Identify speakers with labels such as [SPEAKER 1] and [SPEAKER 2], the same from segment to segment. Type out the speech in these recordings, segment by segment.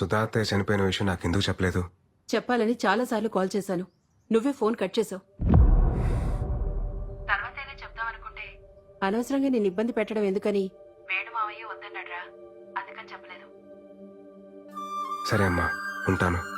[SPEAKER 1] Hello అమ్మా
[SPEAKER 2] ఆ చెప్పరా
[SPEAKER 1] సుధా అత్తయ్య చనిపోయిన విషయం నాకు ఎందుకు చెప్పలేదు?
[SPEAKER 3] చెప్పాలని చాలాసార్లు కాల్ చేశాను. నువ్వే ఫోన్ కట్ చేసావు.
[SPEAKER 2] తర్వాతైనా చెప్దాం అనుకుంటే
[SPEAKER 3] అనవసరంగా నేను ఇబ్బంది పెట్టడం ఎందుకని?
[SPEAKER 2] వేణు మావయ్య వద్దన్నాడ్రా. అందుకని చెప్పలేదు.
[SPEAKER 1] సరే అమ్మా ఉంటాను.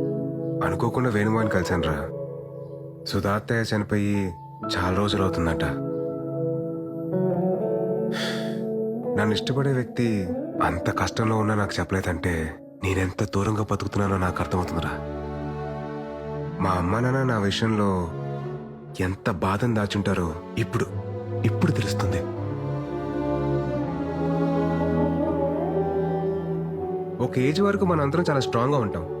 [SPEAKER 1] అనుకోకుండా వేణుమాని కలిశాను రా సుధాత్తయ్య చనిపోయి చాలా రోజులు అవుతుందట. నన్ను ఇష్టపడే వ్యక్తి అంత కష్టంలో ఉన్నా నాకు చెప్పలేదంటే నేనెంత దూరంగా బతుకుతున్నానో నాకు అర్థమవుతుందిరా. మా అమ్మ నాన్న నా విషయంలో ఎంత బాధను దాచుంటారో ఇప్పుడు ఇప్పుడు తెలుస్తుంది. ఒక ఏజ్ వరకు మనందరం చాలా స్ట్రాంగ్గా ఉంటాం.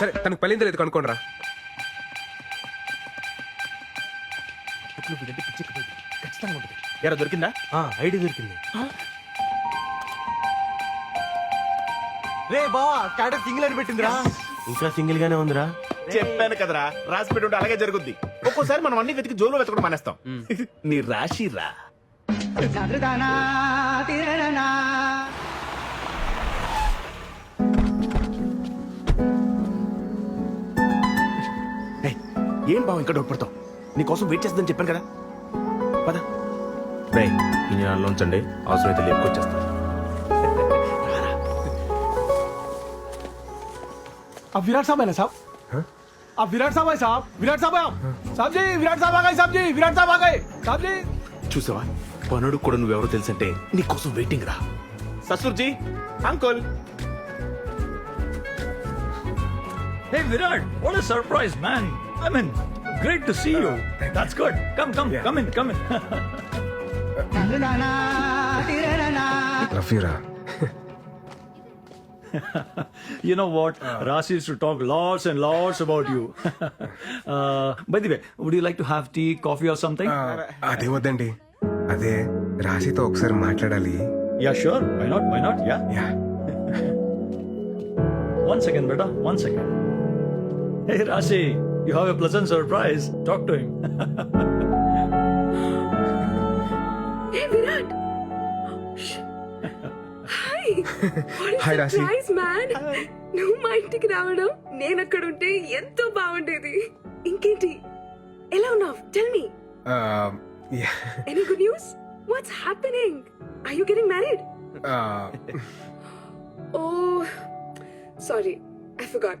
[SPEAKER 1] సరే తనకు పెళ్ళింది లేదు కనుక్కోండి రా
[SPEAKER 4] ఎరా దొరికిందా?
[SPEAKER 5] ఐడి దొరికింది. రే బావా స్టాటస్ సింగిల్ అని పెట్టిందిరా. ఇంకా సింగిల్ గానే ఉందిరా
[SPEAKER 4] చెప్పాను కదరా రాసి పెట్టి ఉంటే అలాగే జరుగుద్ది. ఒక్కోసారి మనం అన్ని వెతికి జోలు వెతకడం మానేస్తాం. నీ రాశి ఏం బావ ఇంకా డౌట్ పడతావు నీకోసం వెయిట్ చేస్తుందని చెప్పాను కదా పద రే ఈ నెలలో ఉంచండి అవసరమైతే లేపుకొచ్చేస్తాను
[SPEAKER 6] अब विराट साहब है ना साहब अब विराट साहब है साहब विराट साहब है आप साहब जी विराट साहब आ गए साहब जी विराट साहब आ गए साहब जी
[SPEAKER 4] చూసావా పనుడు కూడా నువ్వెవరో తెలుసంటే నీకోసం వెయిటింగ్ రా ససుర్జీ uncle
[SPEAKER 7] Hey Virat, what a surprise, man! I mean, great to see you. That's good. Come, come, come in, come in.
[SPEAKER 1] Love you రా
[SPEAKER 7] you know what? Rasi used to talk lots and lots about you. uh, by the way, would you like to have tea, coffee, or something?
[SPEAKER 1] అదే వద్దండి అదే రాశితో ఒకసారి మాట్లాడాలి
[SPEAKER 7] yeah, sure. Why not? Why not? Yeah.
[SPEAKER 1] Yeah
[SPEAKER 7] One second, beta. One second. Hey Rasi, you have a pleasant surprise. Talk to him.
[SPEAKER 8] Hey, Virat. Hi
[SPEAKER 1] hi Rashi
[SPEAKER 8] nice man నువ్వు మా ఇంటికి రావడం నేను అక్కడ ఉంటే ఎంతో బాగుండేది. ఇంకేంటి? ఎలా ఉన్నావు? Tell me
[SPEAKER 1] Uh,
[SPEAKER 8] any good news what's happening are you getting married
[SPEAKER 1] uh,
[SPEAKER 8] oh sorry I forgot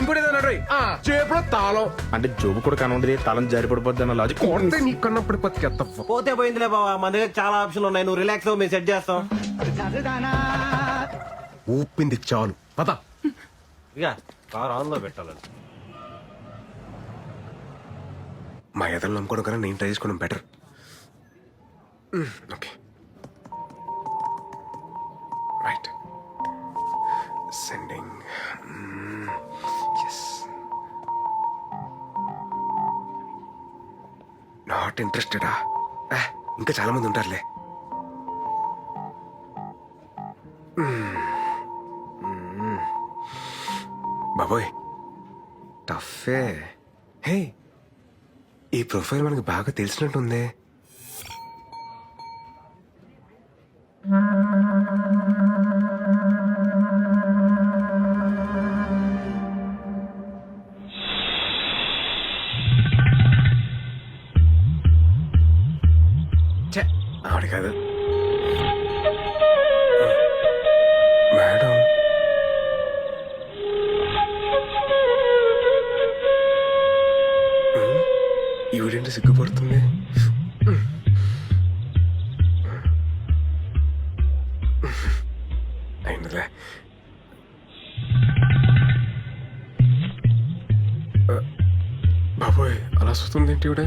[SPEAKER 1] ఇంకోటి తాళం.
[SPEAKER 4] అంటే జోబు కూడా కనుండదు తాళం జారి పడిపోద్ది అన్న లాజిక్
[SPEAKER 1] కొడితే నీ కన్నప్పుడు ఎత్తప్ప
[SPEAKER 5] పోతే పోయిందిలే బావా మన దగ్గర చాలా ఆప్షన్లు ఉన్నాయి. నువ్వు రిలాక్స్ అవ్వు మేము సెట్ చేస్తాం.
[SPEAKER 1] ఊపింది చాలు. పద.
[SPEAKER 5] ఇక కార్ ఆన్లో పెట్టాలని
[SPEAKER 1] మా ఎదలు నమ్ముకోవడం కన్నా నేను ట్రై చేసుకోవడం better okay. Right sending yes not ఇంట్రెస్టెడా ఇంకా చాలా మంది ఉంటారులే. Hmm. Hmm. బాబోయ్. టఫే హే ఈ ప్రొఫైల్ మనకు బాగా తెలిసినట్టుందే. ఈవిడేంటి సిగ్గుపడుతుంది. అయిందిలే. బాబోయ్ అలా వస్తుంది ఏంటి ఈవిడ?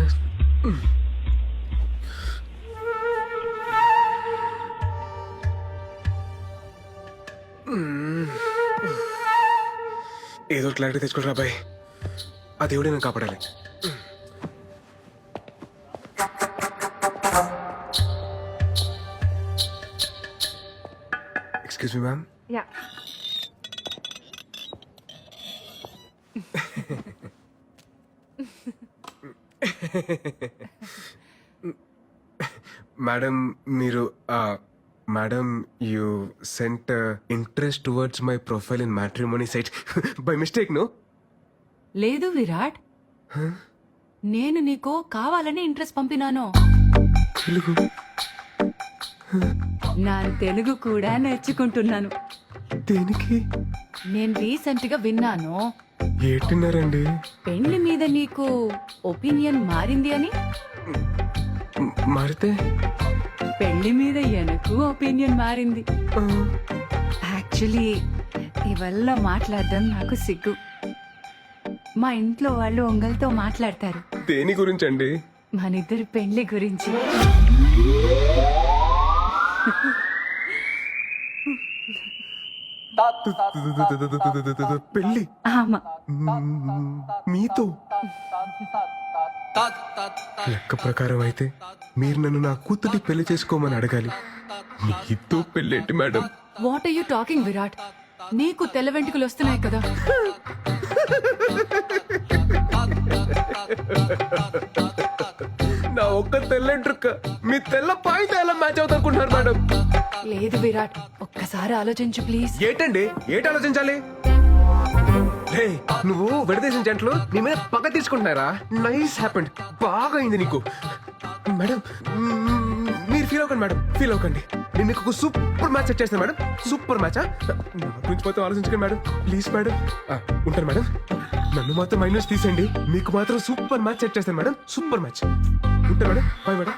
[SPEAKER 1] ఏదో క్లారిటీ తెచ్చుకోరా బాయ్. ఆ దేవుడే నేను కాపాడాలి. Excuse me ma'am
[SPEAKER 8] ya
[SPEAKER 1] madam మీరు madam you sent interest towards my profile in matrimony site by mistake no
[SPEAKER 3] లేదు విరాట్. నేను నీకు కావాలని ఇంట్రెస్ట్ పంపినాను.
[SPEAKER 1] తెలుగు.
[SPEAKER 9] నా తెలుగు కూడా నేర్చుకుంటున్నాను.
[SPEAKER 1] దేనికి?
[SPEAKER 9] నేను రీసెంట్గా విన్నాను
[SPEAKER 1] ఏటిన్నారండి
[SPEAKER 9] పెళ్ళి మీద నీకు ఒపీనియన్ మారింది అని?
[SPEAKER 1] మారితే?
[SPEAKER 9] పెళ్ళి మీద ఎనకు ఒపీనియన్ మారింది. యాక్చువల్లీ ఇవల్ల మాట్లాడడం నాకు సిగ్గు. మా ఇంట్లో వాళ్ళు ఒంగల్తో మాట్లాడతారు.
[SPEAKER 1] దేని గురించి అండి
[SPEAKER 9] మనిద్దరి పెళ్ళి గురించి.
[SPEAKER 1] పెళ్ళి.
[SPEAKER 9] ఆమా
[SPEAKER 1] మీతో. లెక్క ప్రకారం అయితే మీరు నన్ను నా కూతురి పెళ్ళి చేసుకోమని అడగాలి. మీతో పెళ్ళేంటి madam?
[SPEAKER 9] What are you talking Virat నీకు తెల్ల వెంట్రుకలు వస్తున్నాయి కదా.
[SPEAKER 1] నా ఒక్క తెల్లంట్రుక్క మీ తెల్ల పాయింట్ ఎలా మ్యాచ్ అవుతారుకుంటున్నారు మేడం
[SPEAKER 9] లేదు విరాట్ ఒక్కసారి ఆలోచించు ప్లీజ్
[SPEAKER 1] ఏంటండి? ఏంటి ఆలోచించాలి? నువ్వు విడదీసిన జంటలు నీ మీద పగ తీసుకుంటున్నారా? నైస్ హ్యాపెండ్ బాగా అయింది నీకు. మేడం మ్మ్, మీరు ఫీల్ అవ్వకండి మేడం ఫీల్ అవ్వకండి. నేను మీకు ఒక సూపర్ మ్యాచ్ సెట్ చేస్తాను మేడం సూపర్ మ్యాచ్ గురించి మొత్తం ఆలోచించకండి మేడం ప్లీజ్ మేడం ఆ, ఉంటాను మేడం నన్ను మాత్రం మైనస్ తీసేయండి. మీకు మాత్రం సూపర్ మ్యాచ్ సెట్ చేస్తాను మేడం సూపర్ మ్యాచ్ ఉంటాను మేడం బాయ్ మేడం